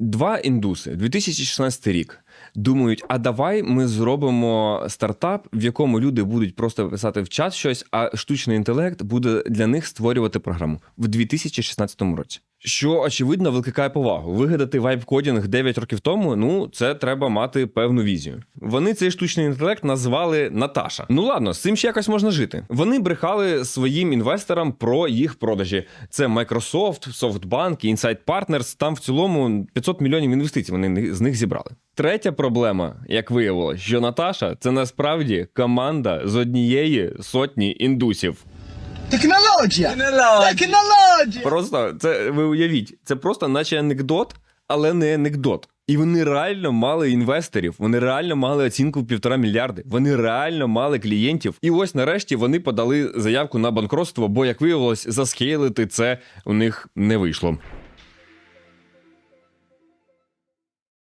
Два індуси, 2016 рік, думають: а давай ми зробимо стартап, в якому люди будуть просто писати в чат щось, а штучний інтелект буде для них створювати програму в 2016 році. Що очевидно викликає повагу. Вигадати вайб-кодінг 9 років тому. Ну це треба мати певну візію. Вони цей штучний інтелект назвали Наташа. Ну ладно, з цим ще якось можна жити. Вони брехали своїм інвесторам про їх продажі. Це Microsoft, SoftBank, Insight Partners. Там в цілому 500 мільйонів інвестицій. Вони з них зібрали. Третя проблема, як виявилось, що Наташа це насправді команда з однієї сотні індусів. Технологія! Технологія! Просто це ви уявіть, це просто наче анекдот, але не анекдот. І вони реально мали інвесторів, вони реально мали оцінку в півтора мільярди. Вони реально мали клієнтів. І ось нарешті вони подали заявку на банкротство, бо як виявилось, заскейлити це у них не вийшло.